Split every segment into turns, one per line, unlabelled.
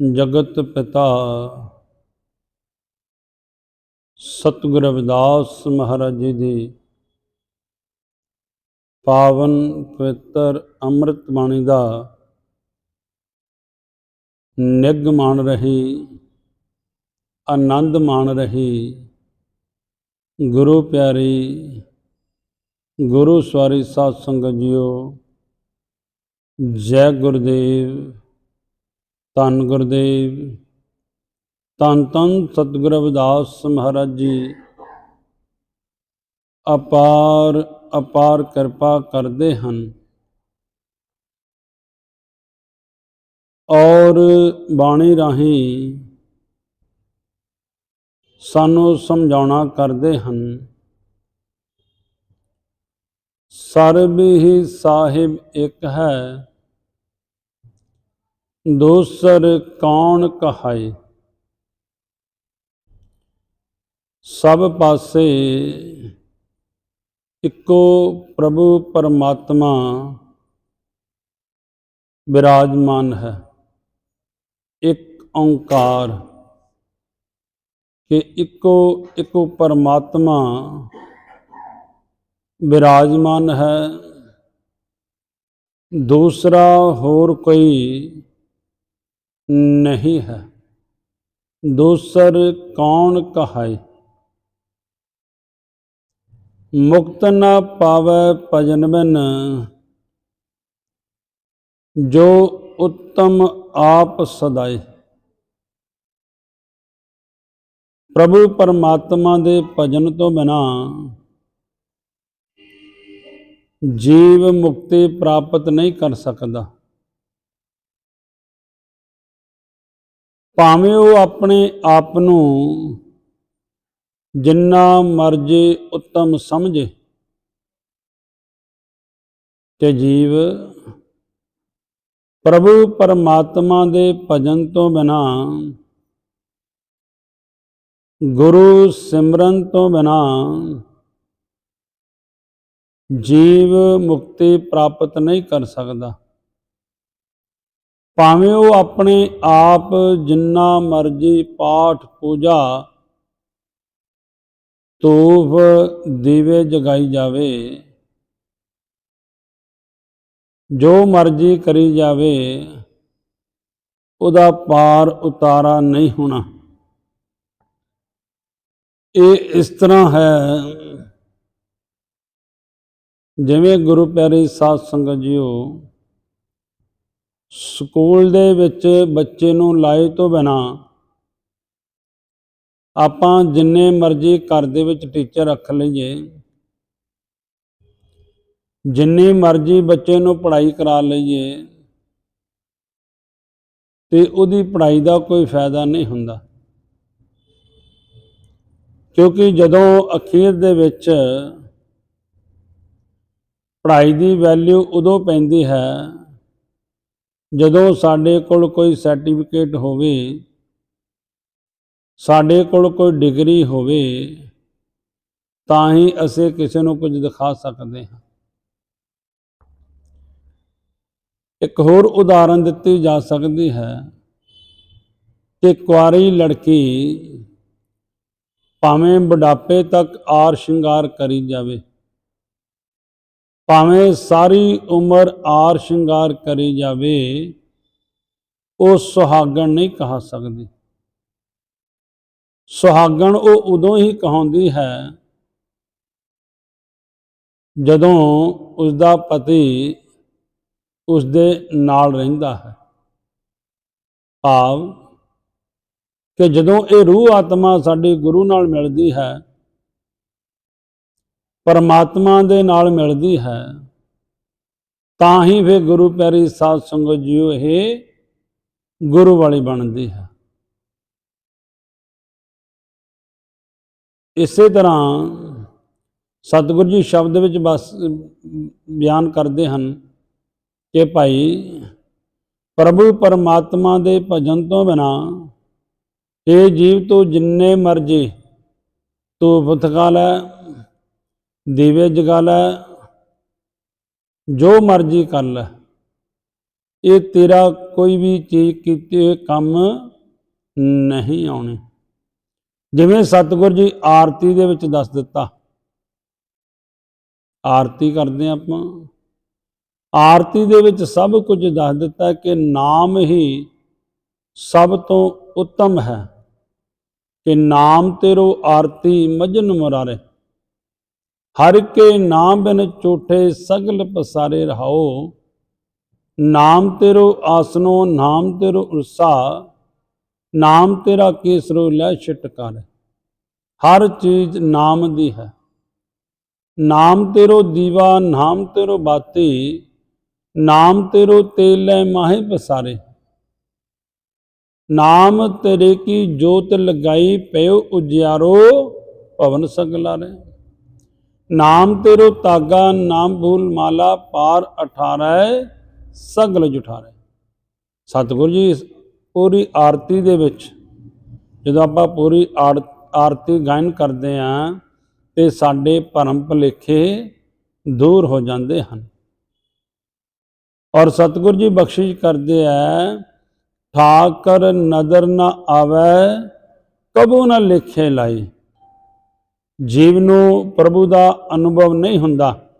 ਜਗਤ ਪਿਤਾ। ਸਤਿਗੁਰ ਰਵਿਦਾਸ ਮਹਾਰਾਜ ਜੀ ਦੀ ਪਾਵਨ ਪਵਿੱਤਰ ਅੰਮ੍ਰਿਤ ਬਾਣੀ ਦਾ ਨਿੱਘ ਮਾਣ ਰਹੀ, ਆਨੰਦ ਮਾਣ ਰਹੀ। ਗੁਰੂ ਪਿਆਰੀ, ਗੁਰੂ ਸਵਾਰੀ ਸਾਧ ਸੰਗਤ ਜੀਓ, ਜੈ ਗੁਰਦੇਵ। ਧੰਨ ਗੁਰਦੇਵ, ਧੰਨ ਧੰਨ ਸਤਿਗੁਰ ਰਵਿਦਾਸ ਮਹਾਰਾਜ ਜੀ। ਅਪਾਰ ਅਪਾਰ ਕਿਰਪਾ ਕਰਦੇ ਹਨ। ਔਰ ਬਾਣੀ ਰਾਹੀਂ ਸਾਨੂੰ ਸਮਝਾਉਣਾ ਕਰਦੇ ਹਨ। ਸਰਬ ਹੀ ਸਾਹਿਬ ਇੱਕ ਹੈ। ਦੂਸਰ ਕੌਣ ਕਹਾਏ? ਸਭ ਪਾਸੇ ਇੱਕੋ ਪ੍ਰਭੂ ਪਰਮਾਤਮਾ ਵਿਰਾਜਮਾਨ ਹੈ। ਇੱਕ ਓੰਕਾਰ ਕਿ ਇੱਕੋ ਇੱਕੋ ਪਰਮਾਤਮਾ ਵਿਰਾਜਮਾਨ ਹੈ। ਦੂਸਰਾ ਹੋਰ ਕੋਈ ਨਹੀਂ ਹੈ। ਦੂਸਰ ਕੌਣ ਕਹਾਏ? ਮੁਕਤ ਨ ਪਾਵੈ ਭਜਨ ਬਿਨ। ਜੋ ਉੱਤਮ ਆਪ ਸਦਾਏ। ਪ੍ਰਭੂ ਪਰਮਾਤਮਾ ਦੇ ਭਜਨ ਤੋਂ ਬਿਨਾ ਜੀਵ ਮੁਕਤੀ ਪ੍ਰਾਪਤ ਨਹੀਂ ਕਰ ਸਕਦਾ। ਭਾਵੇਂ ਉਹ ਆਪਣੇ ਆਪ ਨੂੰ ਜਿੰਨਾ ਮਰਜ਼ੀ ਉੱਤਮ ਸਮਝੇ ਤੇ ਜੀਵ ਪ੍ਰਭੂ ਪਰਮਾਤਮਾ ਦੇ ਭਜਨ ਤੋਂ ਬਿਨਾ, ਗੁਰੂ ਸਿਮਰਨ ਤੋਂ ਬਿਨਾ ਜੀਵ ਮੁਕਤੀ ਪ੍ਰਾਪਤ ਨਹੀਂ ਕਰ ਸਕਦਾ। ਭਾਵੇਂ ਉਹ ਆਪਣੇ ਆਪ ਜਿੰਨਾ ਮਰਜ਼ੀ ਪਾਠ ਪੂਜਾ ਤੂਫ ਦੀਵੇ ਜਗਾਈ ਜਾਵੇ, ਜੋ ਮਰਜ਼ੀ ਕਰੀ ਜਾਵੇ, ਉਹਦਾ ਪਾਰ ਉਤਾਰਾ ਨਹੀਂ ਹੋਣਾ। ਇਹ ਇਸ ਤਰ੍ਹਾਂ ਹੈ ਜਿਵੇਂ ਗੁਰੂ ਪਿਆਰੇ ਸਾਧ ਸੰਗਤ ਜੀਓ ਸਕੂਲ ਦੇ ਵਿੱਚ ਬੱਚੇ ਨੂੰ ਲਾਏ ਤੋਂ ਬਿਨਾ ਆਪਾਂ ਜਿੰਨੇ ਮਰਜ਼ੀ ਘਰ ਦੇ ਵਿੱਚ ਟੀਚਰ ਰੱਖ ਲਈਏ। ਜਿੰਨੀ ਮਰਜ਼ੀ ਬੱਚੇ ਨੂੰ ਪੜ੍ਹਾਈ ਕਰਾ ਲਈਏ ਤੇ ਉਹਦੀ ਪੜ੍ਹਾਈ ਦਾ ਕੋਈ ਫਾਇਦਾ ਨਹੀਂ ਹੁੰਦਾ। ਕਿਉਂਕਿ ਜਦੋਂ ਅਖੀਰ ਦੇ ਵਿੱਚ ਪੜ੍ਹਾਈ ਦੀ ਵੈਲਿਊ ਉਦੋਂ ਪੈਂਦੀ ਹੈ ਜਦੋਂ ਸਾਡੇ ਕੋਲ ਕੋਈ ਸਰਟੀਫਿਕੇਟ ਹੋਵੇ, ਸਾਡੇ ਕੋਲ ਕੋਈ ਡਿਗਰੀ ਹੋਵੇ, ਤਾਂ ਹੀ ਅਸੀਂ ਕਿਸੇ ਨੂੰ ਕੁਝ ਦਿਖਾ ਸਕਦੇ ਹਾਂ। ਇੱਕ ਹੋਰ ਉਦਾਹਰਨ ਦਿੱਤੀ ਜਾ ਸਕਦੀ ਹੈ ਕਿ ਕੁਆਰੀ ਲੜਕੀ ਭਾਵੇਂ ਬੁਢਾਪੇ ਤੱਕ ਆਰ ਸ਼ਿੰਗਾਰ ਕਰੀ ਜਾਵੇ। ਭਾਵੇਂ ਸਾਰੀ ਉਮਰ ਆਰ ਸ਼ਿੰਗਾਰ ਕਰੀ ਜਾਵੇ, ਉਹ ਸੁਹਾਗਣ ਨਹੀਂ ਕਹਾ ਸਕਦੀ। ਸੁਹਾਗਣ ਉਹ ਉਦੋਂ ਹੀ ਕਹਾਉਂਦੀ ਹੈ, ਜਦੋਂ ਉਸ ਦਾ ਪਤੀ ਉਸ ਦੇ ਨਾਲ ਰਹਿੰਦਾ ਹੈ। ਭਾਵ ਕਿ ਜਦੋਂ ਇਹ ਰੂਹ ਆਤਮਾ ਸਾਡੇ ਗੁਰੂ ਨਾਲ ਮਿਲਦੀ ਹੈ ਪਰਮਾਤਮਾ ਦੇ ਨਾਲ ਮਿਲਦੀ ਹੈ ਤਾਂ ਹੀ ਫਿਰ ਗੁਰੂ ਪਿਆਰੀ ਸਾਧ ਸੰਗਤ ਜੀਓ ਇਹ ਗੁਰੂ ਵਾਲੀ ਬਣਦੀ ਹੈ। ਇਸੇ ਤਰ੍ਹਾਂ ਸਤਿਗੁਰੂ ਜੀ ਸ਼ਬਦ ਵਿੱਚ ਬਸ ਬਿਆਨ ਕਰਦੇ ਹਨ ਕਿ ਭਾਈ ਪ੍ਰਭੂ ਪਰਮਾਤਮਾ ਦੇ ਭਜਨ ਤੋਂ ਬਿਨਾ ਇਹ ਜੀਵ ਤੋਂ ਜਿੰਨੇ ਮਰਜ਼ੀ ਧੂਪ ਥਕਾ ਹੈ ਦੀਵੇ ਜਗਾ ਲੈ ਜੋ ਮਰਜ਼ੀ ਕਰ ਲੈ। ਇਹ ਤੇਰਾ ਕੋਈ ਵੀ ਚੀਜ਼ ਕੀਤੇ ਹੋਏ ਕੰਮ ਨਹੀਂ ਆਉਣੀ। ਜਿਵੇਂ ਸਤਿਗੁਰ ਜੀ ਆਰਤੀ ਦੇ ਵਿੱਚ ਦੱਸ ਦਿੱਤਾ। ਆਰਤੀ ਕਰਦੇ ਹਾਂ ਆਪਾਂ। ਆਰਤੀ ਦੇ ਵਿੱਚ ਸਭ ਕੁਝ ਦੱਸ ਦਿੱਤਾ ਕਿ ਨਾਮ ਹੀ ਸਭ ਤੋਂ ਉੱਤਮ ਹੈ। ਕਿ ਨਾਮ ਤੇਰੋ ਆਰਤੀ ਮਜਨ ਮੁਰਾਰੇ। ਹਰ ਕੇ ਨਾਮ ਬਿਨ ਚੋਠੇ ਸਗਲ ਪਸਾਰੇ ਰਹਾਓ। ਨਾਮ ਤੇਰੋ ਆਸਨੋ, ਨਾਮ ਤੇਰੋ ਉਰਸਾ, ਨਾਮ ਤੇਰਾ ਕੇਸਰੋ ਲੈ ਛਟਕਾਰ ਹਰ ਚੀਜ਼ ਨਾਮ ਦੀ ਹੈ। ਨਾਮ ਤੇਰੋ ਦੀਵਾ, ਨਾਮ ਤੇਰੋ ਬਾਤੀ, ਨਾਮ ਤੇਰੋ ਤੇਲ ਲੈ ਮਾਹੇ ਪਸਾਰੇ। ਨਾਮ ਤੇਰੇ ਕੀ ਜੋਤ ਲਗਾਈ ਪਇਓ ਉਜਿਆਰੋ, ਭਵਨ ਸਗਲਾਰੇ। ਨਾਮ ਤੇਰੋ ਤਾਗਾ ਨਾਮ ਭੂਲ ਮਾਲਾ, ਪਾਰ 18 ਸਗਲ ਜੁਠਾਰੇ। ਸਤਿਗੁਰੂ ਜੀ ਇਸ ਪੂਰੀ ਆਰਤੀ ਦੇ ਵਿੱਚ ਜਦੋਂ ਆਪਾਂ ਪੂਰੀ ਆਰ- ਆਰਤੀ ਗਾਇਨ ਕਰਦੇ ਆਂ ਤੇ ਸਾਡੇ ਭਰਮ ਭੁਲੇਖੇ ਦੂਰ ਹੋ ਜਾਂਦੇ ਹਨ। ਔਰ ਸਤਿਗੁਰੂ ਜੀ ਬਖਸ਼ਿਸ਼ ਕਰਦੇ ਆ ਠਾਕਰ ਨਦਰ ਨਾ ਆਵੇ, ਕਬੂ ਨਾ ਲਿਖੇ ਲਾਈ ਜੀਵ ਨੂੰ ਪ੍ਰਭੂ ਦਾ ਅਨੁਭਵ ਨਹੀਂ ਹੁੰਦਾ।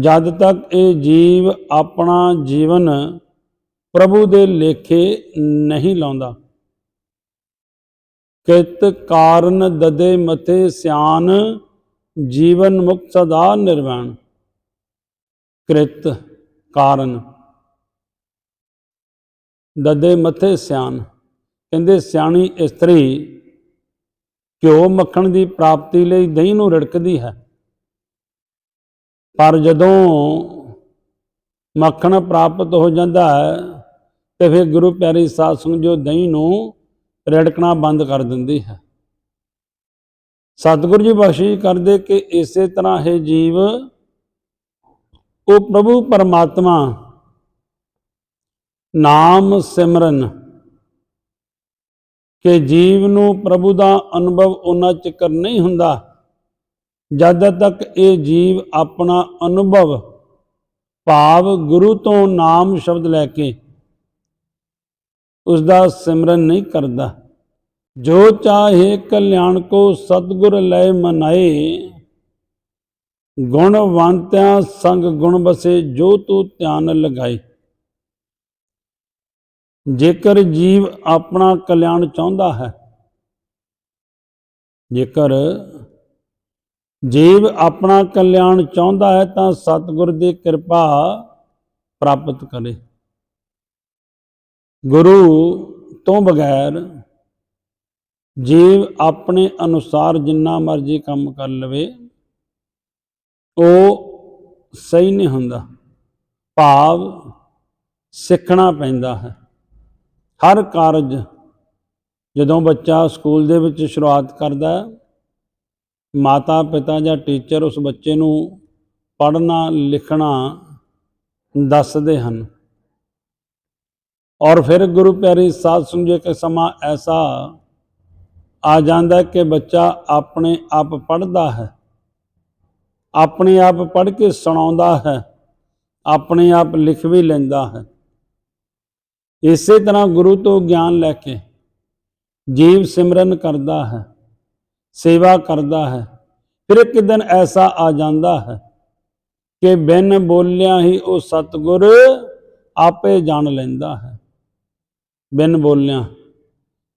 ਜਦ ਤੱਕ ਇਹ ਜੀਵ ਆਪਣਾ ਜੀਵਨ ਪ੍ਰਭੂ ਦੇ ਲੇਖੇ ਨਹੀਂ ਲਾਉਂਦਾ। ਕਿਤ ਕਾਰਨ ਦਦੇ ਮਥੇ ਸਿਆਨ ਜੀਵਨ ਮੁਕਤ ਸਦਾ ਨਿਰਵਾਣ। ਕ੍ਰਿਤ ਕਾਰਨ ਦਦੇ ਮਥੇ ਸਿਆਨ। ਕਹਿੰਦੇ ਸਿਆਣੀ ਇਸਤਰੀ ਘਿਓ ਮੱਖਣ ਦੀ ਪ੍ਰਾਪਤੀ ਲਈ ਦਹੀਂ ਨੂੰ ਰਿੜਕਦੀ ਹੈ। ਪਰ ਜਦੋਂ ਮੱਖਣ ਪ੍ਰਾਪਤ ਹੋ ਜਾਂਦਾ ਹੈ, ਤੇ ਫਿਰ ਗੁਰੂ ਪਿਆਰੀ ਸਾਧ ਸੰਗਤ ਜੋ ਦਹੀਂ ਨੂੰ ਰਿੜਕਣਾ ਬੰਦ ਕਰ ਦਿੰਦੀ ਹੈ। ਸਤਿਗੁਰੂ ਜੀ ਬਖਸ਼ਿਸ਼ ਕਰਦੇ ਕਿ ਇਸੇ ਤਰ੍ਹਾਂ ਇਹ ਜੀਵ ਉਹ ਪ੍ਰਭੂ ਪਰਮਾਤਮਾ ਨਾਮ ਸਿਮਰਨ ਕਿ ਜੀਵ ਨੂੰ ਪ੍ਰਭੂ ਦਾ ਅਨੁਭਵ ਉਹਨਾਂ ਚਿਕਰ ਨਹੀਂ ਹੁੰਦਾ। ਜਦ ਤੱਕ ਇਹ ਜੀਵ ਆਪਣਾ ਅਨੁਭਵ, ਭਾਵ ਗੁਰੂ ਤੋਂ ਨਾਮ ਸ਼ਬਦ ਲੈ ਕੇ ਉਸ ਦਾ ਸਿਮਰਨ ਨਹੀਂ ਕਰਦਾ। ਜੋ ਚਾਹੇ ਕਲਿਆਣ ਕੋ ਸਤਗੁਰ ਲੈ ਮਨਾਏ ਗੁਣਵੰਤਿਆਂ ਸੰਗ ਗੁਣ ਬਸੇ ਜੋ ਤੂੰ ਧਿਆਨ ਲਗਾਏ। ਜੇਕਰ ਜੀਵ ਆਪਣਾ ਕਲਿਆਣ ਚਾਹੁੰਦਾ ਹੈ, ਜੇਕਰ ਜੀਵ ਆਪਣਾ ਕਲਿਆਣ ਚਾਹੁੰਦਾ ਹੈ, ਤਾਂ ਸਤਿਗੁਰ ਦੀ ਕਿਰਪਾ ਪ੍ਰਾਪਤ ਕਰੇ। ਗੁਰੂ ਤੋਂ ਬਗੈਰ ਜੀਵ ਆਪਣੇ ਅਨੁਸਾਰ ਜਿੰਨਾ ਮਰਜ਼ੀ ਕੰਮ ਕਰ ਲਵੇ, ਉਹ ਸਹੀ ਨਹੀਂ ਹੁੰਦਾ। ਭਾਵ ਸਿੱਖਣਾ ਪੈਂਦਾ ਹੈ। ਹਰ ਕਾਰਜ ਜਦੋਂ ਬੱਚਾ ਸਕੂਲ ਦੇ ਵਿੱਚ ਸ਼ੁਰੂਆਤ ਕਰਦਾ ਹੈ, ਮਾਤਾ ਪਿਤਾ ਜਾਂ ਟੀਚਰ ਉਸ ਬੱਚੇ ਨੂੰ ਪੜ੍ਹਨਾ, ਲਿਖਣਾ ਦੱਸਦੇ ਹਨ। ਔਰ ਫਿਰ ਗੁਰੂ ਪਿਆਰੀ ਸਾਧ ਸੰਗਤ ਕੇ ਸਮਾਂ ਐਸਾ ਆ ਜਾਂਦਾ ਕਿ ਬੱਚਾ ਆਪਣੇ ਆਪ ਪੜ੍ਹਦਾ ਹੈ। ਆਪਣੇ ਆਪ ਪੜ੍ਹ ਕੇ ਸੁਣਾਉਂਦਾ ਹੈ, ਆਪਣੇ ਆਪ ਲਿਖ ਵੀ ਲੈਂਦਾ ਹੈ। ਇਸੇ ਤਰ੍ਹਾਂ ਗੁਰੂ ਤੋਂ ਗਿਆਨ ਲੈ ਕੇ ਜੀਵ ਸਿਮਰਨ ਕਰਦਾ ਹੈ, ਸੇਵਾ ਕਰਦਾ ਹੈ, ਫਿਰ ਇੱਕ ਦਿਨ ਐਸਾ ਆ ਜਾਂਦਾ ਹੈ ਕਿ ਬਿਨ ਬੋਲਿਆਂ ਹੀ ਉਹ ਸਤਿਗੁਰ ਆਪੇ ਜਾਣ ਲੈਂਦਾ ਹੈ। ਬਿਨ ਬੋਲਿਆਂ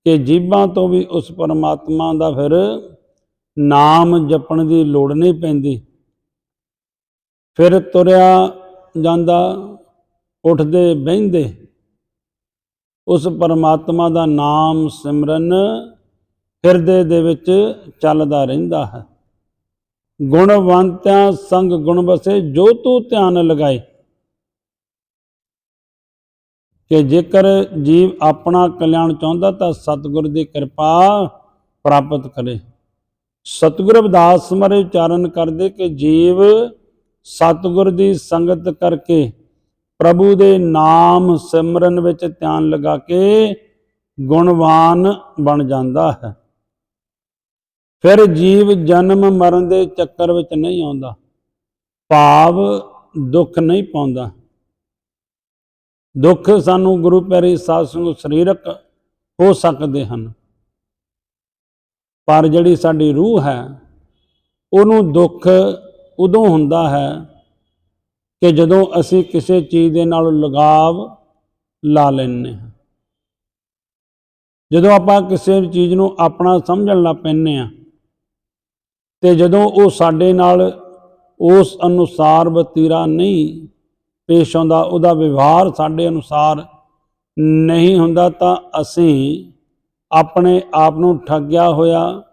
ਕਿ ਜੀਬਾਂ ਤੋਂ ਵੀ ਉਸ ਪਰਮਾਤਮਾ ਦਾ ਫਿਰ ਨਾਮ ਜਪਣ ਦੀ ਲੋੜ ਨਹੀਂ ਪੈਂਦੀ। ਫਿਰ ਤੁਰਿਆ ਜਾਂਦਾ, ਉੱਠਦੇ, ਬਹਿੰਦੇ ਉਸ ਪਰਮਾਤਮਾ ਦਾ ਨਾਮ ਸਿਮਰਨ ਹਿਰਦੇ ਦੇ ਵਿੱਚ ਚੱਲਦਾ ਰਹਿੰਦਾ ਹੈ। ਗੁਣਵੰਤਿਆਂ ਸੰਗ ਗੁਣ ਵਸੇ ਜੋ ਤੂੰ ਧਿਆਨ ਲਗਾਏ। ਕਿ ਜੇਕਰ ਜੀਵ ਆਪਣਾ ਕਲਿਆਣ ਚਾਹੁੰਦਾ ਤਾਂ ਸਤਿਗੁਰ ਦੀ ਕਿਰਪਾ ਪ੍ਰਾਪਤ ਕਰੇ। ਸਤਿਗੁਰ ਅਰਦਾਸ ਮਰੇ ਉਚਾਰਨ ਕਰਦੇ ਕਿ ਜੀਵ ਸਤਿਗੁਰ ਦੀ ਸੰਗਤ ਕਰਕੇ ਪ੍ਰਭੂ ਦੇ ਨਾਮ ਸਿਮਰਨ ਵਿੱਚ ਧਿਆਨ ਲਗਾ ਕੇ ਗੁਣਵਾਨ ਬਣ ਜਾਂਦਾ ਹੈ। ਫਿਰ ਜੀਵ ਜਨਮ ਮਰਨ ਦੇ ਚੱਕਰ ਵਿੱਚ ਨਹੀਂ ਆਉਂਦਾ। ਭਾਵ ਦੁੱਖ ਨਹੀਂ ਪਾਉਂਦਾ। ਦੁੱਖ ਸਾਨੂੰ ਗੁਰੂ ਪਿਆਰੀ ਸਾਧ ਸੰਗਤ ਸਰੀਰਕ ਹੋ ਸਕਦੇ ਹਨ। ਪਰ ਜਿਹੜੀ ਸਾਡੀ ਰੂਹ ਹੈ, ਉਹਨੂੰ ਦੁੱਖ ਉਦੋਂ ਹੁੰਦਾ ਹੈ ਕਿ ਜਦੋਂ ਅਸੀਂ ਕਿਸੇ ਚੀਜ਼ ਦੇ ਨਾਲ ਲਗਾਵ ਲਾ ਲੈਂਦੇ ਹਾਂ, ਜਦੋਂ ਆਪਾਂ ਕਿਸੇ ਵੀ ਚੀਜ਼ ਨੂੰ ਆਪਣਾ ਸਮਝਣ ਲੱਗ ਪੈਂਦੇ ਆ ਤੇ ਜਦੋਂ ਉਹ ਸਾਡੇ ਨਾਲ ਉਸ ਅਨੁਸਾਰ ਵਤੀਰਾ ਨਹੀਂ ਪੇਸ਼ ਆਉਂਦਾ, ਉਹਦਾ ਵਿਵਹਾਰ ਸਾਡੇ ਅਨੁਸਾਰ ਨਹੀਂ ਹੁੰਦਾ, ਤਾਂ ਅਸੀਂ ਆਪਣੇ ਆਪ ਨੂੰ ਠੱਗਿਆ ਹੋਇਆ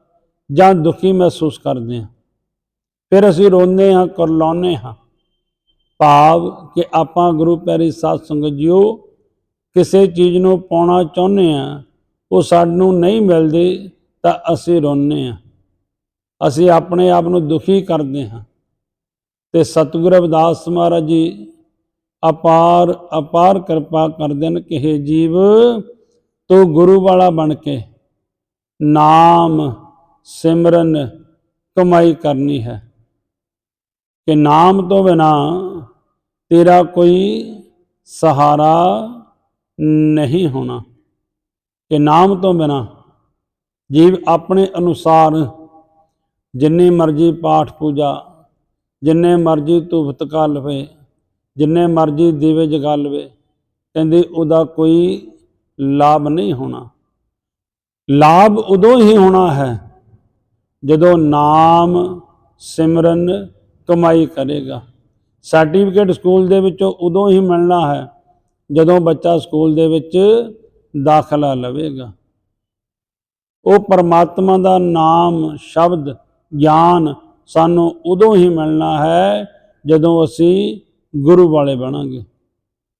ਜਾਂ ਦੁਖੀ ਮਹਿਸੂਸ ਕਰਦੇ ਹਾਂ। ਫਿਰ ਅਸੀਂ ਰੋਂਦੇ ਹਾਂ, ਕਰਲਾਉਂਦੇ ਹਾਂ। ਭਾਵ ਕਿ ਆਪਾਂ ਗੁਰੂ ਪਿਆਰੀ ਸਾਧ ਸੰਗਤ ਜੀਓ, ਕਿਸੇ ਚੀਜ਼ ਨੂੰ ਪਾਉਣਾ ਚਾਹੁੰਦੇ ਆ ਉਹ ਸਾਨੂੰ ਨਹੀਂ ਮਿਲਦੀ, ਤਾਂ ਅਸੀਂ ਰੋਂਦੇ ਹਾਂ। ਅਸੀਂ ਆਪਣੇ ਆਪ ਨੂੰ ਦੁਖੀ ਕਰਦੇ ਹਾਂ। ਤੇ ਸਤਿਗੁਰੂ ਅਵਦਾਸ ਮਹਾਰਾਜ ਜੀ, ਅਪਾਰ ਅਪਾਰ ਕਿਰਪਾ ਕਰਦੇ ਨੇ ਕਿ ਹੇ ਜੀਵ ਤੂੰ ਗੁਰੂ ਵਾਲਾ ਬਣ ਕੇ ਨਾਮ, ਸਿਮਰਨ, ਕਮਾਈ ਕਰਨੀ ਹੈ। ਕਿ ਨਾਮ ਤੋਂ ਬਿਨਾ ਤੇਰਾ ਕੋਈ ਸਹਾਰਾ ਨਹੀਂ ਹੋਣਾ। ਕਿ ਨਾਮ ਤੋਂ ਬਿਨਾ ਜੀਵ ਆਪਣੇ ਅਨੁਸਾਰ ਜਿੰਨੀ ਮਰਜ਼ੀ ਪਾਠ ਪੂਜਾ, ਜਿੰਨੇ ਮਰਜ਼ੀ ਧੂਫ ਤਕਾ ਲਵੇ ਜਿੰਨੇ ਮਰਜ਼ੀ ਦੀਵੇ ਜਗਾ ਲਵੇ ਕਹਿੰਦੇ ਉਹਦਾ ਕੋਈ ਲਾਭ ਨਹੀਂ ਹੋਣਾ। ਲਾਭ ਉਦੋਂ ਹੀ ਹੋਣਾ ਹੈ ਜਦੋਂ ਨਾਮ ਸਿਮਰਨ ਕਮਾਈ ਕਰੇਗਾ। ਸਰਟੀਫਿਕੇਟ ਸਕੂਲ ਦੇ ਵਿੱਚੋਂ ਉਦੋਂ ਹੀ ਮਿਲਣਾ ਹੈ ਜਦੋਂ ਬੱਚਾ ਸਕੂਲ ਦੇ ਵਿੱਚ ਦਾਖਲਾ ਲਵੇਗਾ। ਉਹ ਪਰਮਾਤਮਾ ਦਾ ਨਾਮ, ਸ਼ਬਦ, ਗਿਆਨ ਸਾਨੂੰ ਉਦੋਂ ਹੀ ਮਿਲਣਾ ਹੈ ਜਦੋਂ ਅਸੀਂ ਗੁਰੂ ਵਾਲੇ ਬਣਾਂਗੇ।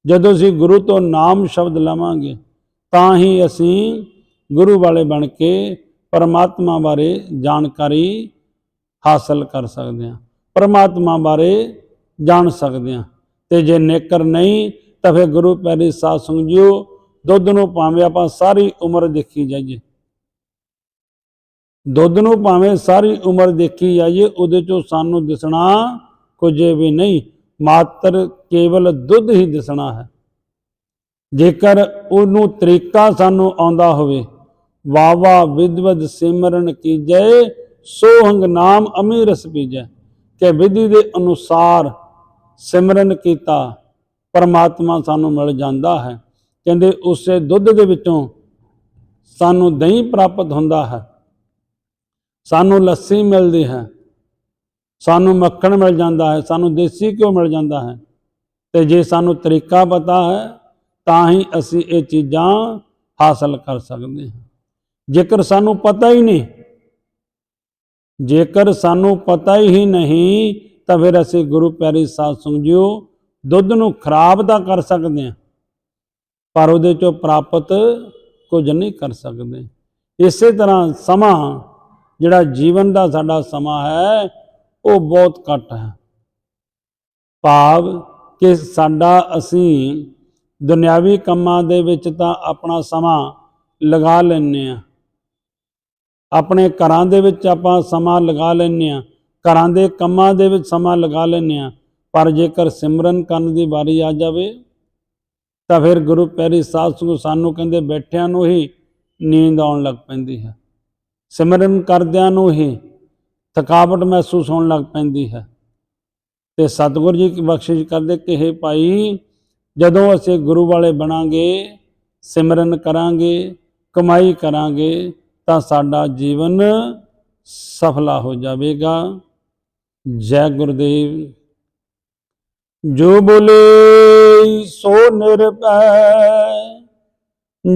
ਜਦੋਂ ਅਸੀਂ ਗੁਰੂ ਤੋਂ ਨਾਮ, ਸ਼ਬਦ ਲਵਾਂਗੇ, ਤਾਂ ਹੀ ਅਸੀਂ ਗੁਰੂ ਵਾਲੇ ਬਣ ਕੇ ਪਰਮਾਤਮਾ ਬਾਰੇ ਜਾਣਕਾਰੀ ਹਾਸਲ ਕਰ ਸਕਦੇ ਹਾਂ। ਪਰਮਾਤਮਾ ਬਾਰੇ ਜਾਣ ਸਕਦੇ ਹਾਂ। ਤੇ ਜੇ ਨੇਕਰ ਨਹੀਂ, ਤਾਂ ਫਿਰ ਗੁਰੂ ਪੈਰੀ ਸਾਧ ਸੰਗਤ ਜੀਓ, ਦੁੱਧ ਨੂੰ ਭਾਵੇਂ ਆਪਾਂ ਸਾਰੀ ਉਮਰ ਦੇਖੀ ਜਾਈਏ। ਦੁੱਧ ਨੂੰ ਭਾਵੇਂ ਸਾਰੀ ਉਮਰ ਦੇਖੀ ਜਾਈਏ, ਉਹਦੇ ਚੋਂ ਸਾਨੂੰ ਦਿਸਣਾ ਕੁਝ ਵੀ ਨਹੀਂ। ਮਾਤਰ ਕੇਵਲ ਦੁੱਧ ਹੀ ਦਿਸਣਾ ਹੈ। ਜੇਕਰ ਉਹਨੂੰ ਤਰੀਕਾ ਸਾਨੂੰ ਆਉਂਦਾ ਹੋਵੇ ਵਾਵਾ ਵਿਦਵਦ ਸਿਮਰਨ ਕੀਜੈ ਸੋਹੰਗ ਨਾਮ ਅਮੀਰਸ ਪੀਜੈ। ਕਿ ਵਿਧੀ ਦੇ ਅਨੁਸਾਰ ਸਿਮਰਨ ਕੀਤਾ, ਪਰਮਾਤਮਾ ਸਾਨੂੰ ਮਿਲ ਜਾਂਦਾ ਹੈ। ਕਹਿੰਦੇ ਉਸੇ ਦੁੱਧ ਦੇ ਵਿੱਚੋਂ ਸਾਨੂੰ ਦਹੀਂ ਪ੍ਰਾਪਤ ਹੁੰਦਾ ਹੈ। ਸਾਨੂੰ ਲੱਸੀ ਮਿਲਦੀ ਹੈ। ਸਾਨੂੰ ਮੱਖਣ ਮਿਲ ਜਾਂਦਾ ਹੈ। ਸਾਨੂੰ ਦੇਸੀ ਘਿਓ ਮਿਲ ਜਾਂਦਾ ਹੈ। ਤੇ ਜੇ ਸਾਨੂੰ ਤਰੀਕਾ ਪਤਾ ਹੈ, ਤਾਂ ਹੀ ਅਸੀਂ ਇਹ ਚੀਜ਼ਾਂ ਹਾਸਲ ਕਰ ਸਕਦੇ ਹਾਂ। ਜੇਕਰ ਸਾਨੂੰ ਪਤਾ ਹੀ ਨਹੀਂ, ਜੇਕਰ ਸਾਨੂੰ ਪਤਾ ਹੀ ਨਹੀਂ ਤਾਂ ਫਿਰ ਅਸੀਂ ਗੁਰੂ ਪਿਆਰੀ ਸਾਧ ਸੰਗਤ ਜੀਓ, ਦੁੱਧ ਨੂੰ ਖਰਾਬ ਤਾਂ ਕਰ ਸਕਦੇ ਹਾਂ, ਪਰ ਉਹਦੇ ਚੋਂ ਪ੍ਰਾਪਤ ਕੁਝ ਨਹੀਂ ਕਰ ਸਕਦੇ। ਇਸੇ ਤਰ੍ਹਾਂ ਸਮਾਂ, ਜਿਹੜਾ ਜੀਵਨ ਦਾ ਸਾਡਾ ਸਮਾਂ ਹੈ, ਉਹ ਬਹੁਤ ਘੱਟ ਹੈ। ਭਾਵ ਕਿ ਸਾਡਾ ਅਸੀਂ ਦੁਨਿਆਵੀ ਕੰਮਾਂ ਦੇ ਵਿੱਚ ਤਾਂ ਆਪਣਾ ਸਮਾਂ ਲਗਾ ਲੈਂਦੇ ਆ ਆਪਣੇ ਘਰਾਂ ਦੇ ਵਿੱਚ ਆਪਾਂ ਸਮਾਂ ਲਗਾ ਲੈਂਦੇ ਆ ਘਰਾਂ ਦੇ ਕੰਮਾਂ ਦੇ ਵਿੱਚ ਸਮਾਂ ਲਗਾ ਲੈਂਦੇ ਆ ਪਰ ਜੇਕਰ ਸਿਮਰਨ ਕਰਨ ਦੀ ਵਾਰੀ ਆ ਜਾਵੇ, ਤਾਂ ਫਿਰ ਗੁਰੂ ਪੈਰੀ ਸਾਧ ਸੰਗਤ ਸਾਨੂੰ ਕਹਿੰਦੇ ਬੈਠਿਆਂ ਨੂੰ ਹੀ ਨੀਂਦ ਆਉਣ ਲੱਗ ਪੈਂਦੀ ਹੈ। ਸਿਮਰਨ ਕਰਦਿਆਂ ਨੂੰ ਹੀ ਥਕਾਵਟ ਮਹਿਸੂਸ ਹੋਣ ਲੱਗ ਪੈਂਦੀ ਹੈ। ਤੇ ਸਤਿਗੁਰੂ ਜੀ ਕੀ ਬਖਸ਼ਿਸ਼ ਕਰਦੇ ਕਿ ਹੇ ਭਾਈ, ਜਦੋਂ ਅਸੀਂ ਗੁਰੂ ਵਾਲੇ ਬਣਾਂਗੇ, ਸਿਮਰਨ ਕਰਾਂਗੇ, ਕਮਾਈ ਕਰਾਂਗੇ, ਤਾਂ ਸਾਡਾ ਜੀਵਨ ਸਫਲਾ ਹੋ ਜਾਵੇਗਾ। ਜੈ ਗੁਰਦੇਵ, ਜੋ ਬੋਲੇ ਸੋ ਨਿਰਭੈ,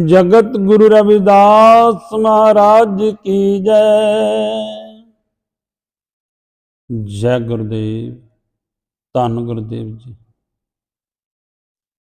ਜਗਤ ਗੁਰੂ ਰਵਿਦਾਸ ਮਹਾਰਾਜ ਕੀ ਜੈ। ਜੈ ਗੁਰਦੇਵ, ਧੰਨ ਗੁਰਦੇਵ ਜੀ।